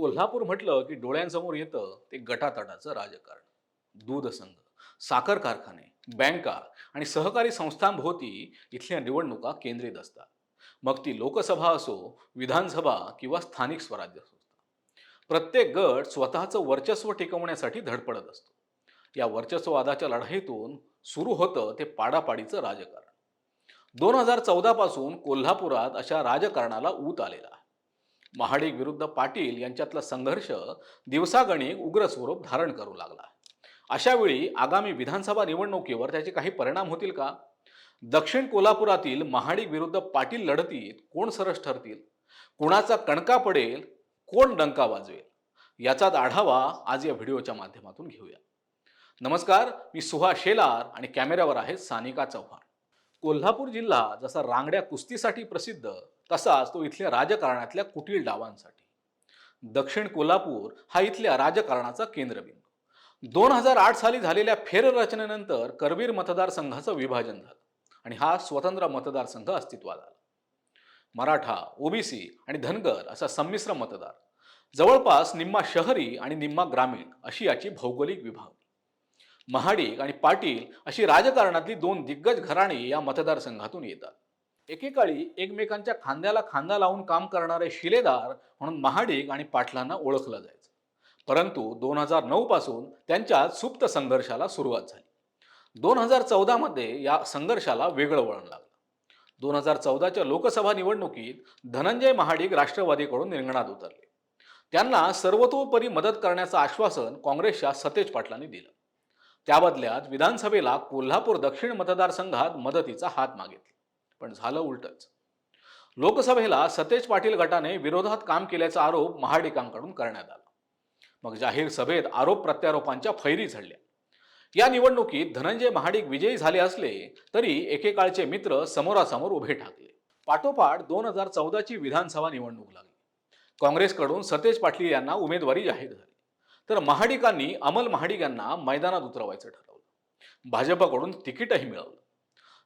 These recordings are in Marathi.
कोल्हापूर म्हटलं की डोळ्यांसमोर येतं ते गटातटाचं राजकारण. दूध संघ साखर कारखाने बँका आणि सहकारी संस्थांभोवती इथल्या निवडणुका केंद्रित असतात. मग ती लोकसभा असो विधानसभा किंवा स्थानिक स्वराज्य संस्था. प्रत्येक गट स्वतःचं वर्चस्व टिकवण्यासाठी धडपडत असतो. या वर्चस्ववादाच्या लढाईतून सुरू होतं ते पाडापाडीचं राजकारण. दोन हजार चौदा पासून कोल्हापुरात अशा राजकारणाला ऊत आलेला महाडिक विरुद्ध पाटील यांच्यातला संघर्ष दिवसागणिक उग्र स्वरूप धारण करू लागला. अशावेळी आगामी विधानसभा निवडणुकीवर त्याचे काही परिणाम होतील का? दक्षिण कोल्हापुरातील महाडिक विरुद्ध पाटील लढतीत कोण सरस ठरतील? कोणाचा कणका पडेल? कोण डंका वाजवेल? याचाच आढावा आज या व्हिडिओच्या माध्यमातून घेऊया. नमस्कार मी सुहास शेलार आणि कॅमेऱ्यावर आहे सानिका चव्हाण. कोल्हापूर जिल्हा जसा रांगड्या कुस्तीसाठी प्रसिद्ध तसाच तो इथल्या राजकारणातल्या कुटील डावांसाठी. दक्षिण कोल्हापूर हा इथल्या राजकारणाचा केंद्रबिंदू. दोन हजार आठ साली झालेल्या फेररचनेनंतर करवीर मतदारसंघाचं विभाजन झालं आणि हा स्वतंत्र मतदारसंघ अस्तित्वात आला. मराठा ओबीसी आणि धनगर असा संमिश्र मतदार जवळपास निम्मा शहरी आणि निम्मा ग्रामीण अशी याची भौगोलिक विभागणी. महाडिक आणि पाटील अशी राजकारणातली दोन दिग्गज घराणे या मतदारसंघातून येतात. एकेकाळी एकमेकांच्या खांद्याला खांदा लावून काम करणारे शिलेदार म्हणून महाडिक आणि पाटलांना ओळखलं जायचं. परंतु दोन हजार नऊ पासून त्यांच्या सुप्त संघर्षाला सुरुवात झाली. दोन हजार चौदामध्ये या संघर्षाला वेगळं वळण लागलं. दोन हजार चौदाच्या लोकसभा निवडणुकीत धनंजय महाडिक राष्ट्रवादीकडून रिंगणात उतरले. त्यांना सर्वतोपरी मदत करण्याचं आश्वासन काँग्रेसच्या सतेज पाटलांनी दिलं. त्या बदल्यात विधानसभेला कोल्हापूर दक्षिण मतदारसंघात मदतीचा हात मागितला. पण झालं उलटच. लोकसभेला सतेज पाटील गटाने विरोधात काम केल्याचा आरोप महाडिकांकडून करण्यात आला. मग जाहीर सभेत आरोप प्रत्यारोपांच्या फैरी झडल्या. या निवडणुकीत धनंजय महाडिक विजयी झाले असले तरी एकेकाळचे मित्र समोरासमोर उभे ठाकले. पाठोपाठ दोन हजार चौदाची विधानसभा निवडणूक लागली. काँग्रेसकडून सतेज पाटील यांना उमेदवारी जाहीर झाली. तर महाडिकांनी अमल महाडिक यांना मैदानात उतरवायचं ठरवलं. भाजपकडून तिकीटही मिळवलं.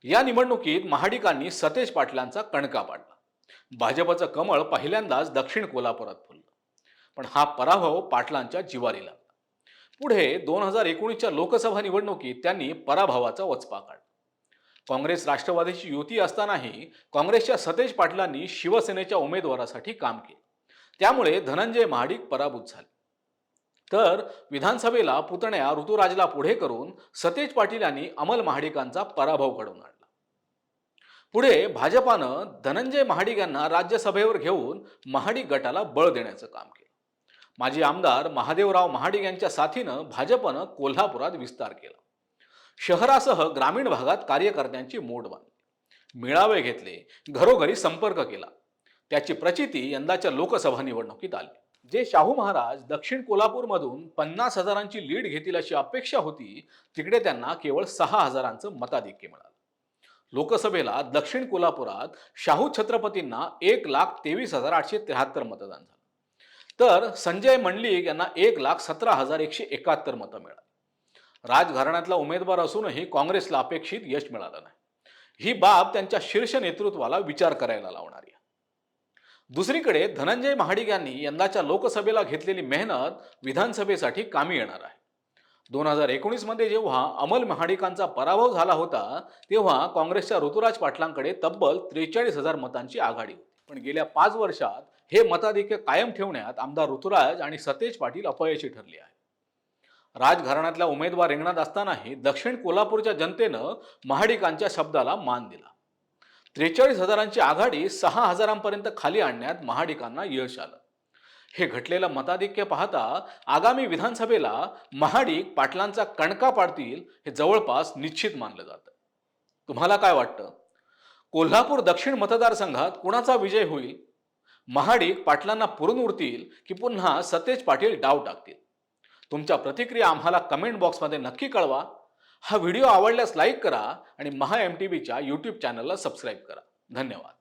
या निवडणुकीत महाडिकांनी सतेज पाटलांचा कणका पाडला. भाजपचं कमळ पहिल्यांदाच दक्षिण कोल्हापुरात फुललं. पण हा पराभव पाटलांच्या जिवारी लागला. पुढे दोन हजार एकोणीसच्या लोकसभा निवडणुकीत त्यांनी पराभवाचा वचपा काढला. काँग्रेस राष्ट्रवादीची युती असतानाही काँग्रेसच्या सतेज पाटलांनी शिवसेनेच्या उमेदवारासाठी काम केले. त्यामुळे धनंजय महाडिक पराभूत झाले. तर विधानसभेला पुतण्या ऋतुराजला पुढे करून सतेज पाटील यांनी अमल महाडिकांचा पराभव घडवून आणला. पुढे भाजपानं धनंजय महाडिक यांना राज्यसभेवर घेऊन महाडिक गटाला बळ देण्याचं काम केलं. माजी आमदार महादेवराव महाडिक यांच्या साथीनं भाजपनं कोल्हापुरात विस्तार केला. शहरासह ग्रामीण भागात कार्यकर्त्यांची मोड बांधली. मेळावे घेतले घरोघरी संपर्क केला. त्याची प्रचिती यंदाच्या लोकसभा निवडणुकीत आली. जे शाहू महाराज दक्षिण कोल्हापूरमधून पन्नास हजारांची लीड घेतील अशी अपेक्षा होती तिकडे त्यांना केवळ सहा हजारांचं मताधिक्य मिळालं. लोकसभेला दक्षिण कोल्हापुरात शाहू छत्रपतींना एक लाख तेवीस हजार आठशे त्र्याहत्तर मतदान झालं. तर संजय मंडलिक यांना एक लाख सतरा हजार एकशे एकाहत्तर मतं मिळाली. राजघराण्यातला उमेदवार असूनही काँग्रेसला अपेक्षित यश मिळालं नाही. ही बाब त्यांच्या शीर्ष नेतृत्वाला विचार करायला लावणारी आहे. दुसरीकडे धनंजय महाडिक यांनी यंदाच्या लोकसभेला घेतलेली मेहनत विधानसभेसाठी कामी येणार आहे. दोन हजार एकोणीसमध्ये जेव्हा अमल महाडिकांचा पराभव झाला होता तेव्हा काँग्रेसच्या ऋतुराज पाटलांकडे तब्बल त्रेचाळीस हजार मतांची आघाडी होती. पण गेल्या पाच वर्षात हे मताधिक्य कायम ठेवण्यात आमदार ऋतुराज आणि सतेज पाटील अपयशी ठरले आहे. राजघराण्यातला उमेदवार रिंगणात असतानाही दक्षिण कोल्हापूरच्या जनतेनं महाडिकांच्या शब्दाला मान दिला. त्रेचाळीस हजारांची आघाडी सहा हजारांपर्यंत खाली आणण्यात महाडिकांना यश आलं. हे घटलेलं मताधिक्य पाहता आगामी विधानसभेला महाडिक पाटलांचा कणका पाडतील हे जवळपास निश्चित मानलं जातं. तुम्हाला काय वाटतं? कोल्हापूर दक्षिण मतदारसंघात कुणाचा विजय होईल? महाडिक पाटलांना पुरून उरतील की पुन्हा सतेज पाटील डाव टाकतील? तुमच्या प्रतिक्रिया आम्हाला कमेंट बॉक्समध्ये नक्की कळवा. हा व्हिडिओ आवडल्यास लाईक करा आणि महा एम टी व्हीच्या यूट्यूब चॅनलला सबस्क्राईब करा. धन्यवाद.